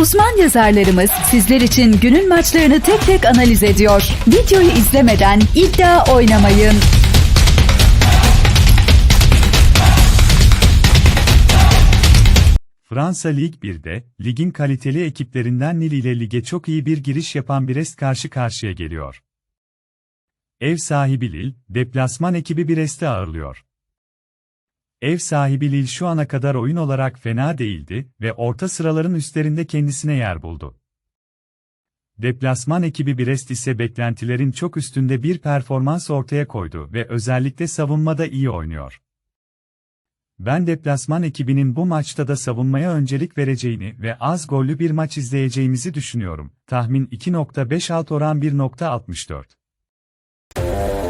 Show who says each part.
Speaker 1: Uzman yazarlarımız sizler için günün maçlarını tek tek analiz ediyor. Videoyu izlemeden iddia oynamayın.
Speaker 2: Fransa Lig 1'de, ligin kaliteli ekiplerinden Lille ile lige çok iyi bir giriş yapan Brest karşı karşıya geliyor. Ev sahibi Lille, deplasman ekibi Brest'i ağırlıyor. Ev sahibi Lille şu ana kadar oyun olarak fena değildi ve orta sıraların üstlerinde kendisine yer buldu. Deplasman ekibi Brest ise beklentilerin çok üstünde bir performans ortaya koydu ve özellikle savunmada iyi oynuyor. Ben deplasman ekibinin bu maçta da savunmaya öncelik vereceğini ve az gollü bir maç izleyeceğimizi düşünüyorum. Tahmin 2.5 alt oran 1.64.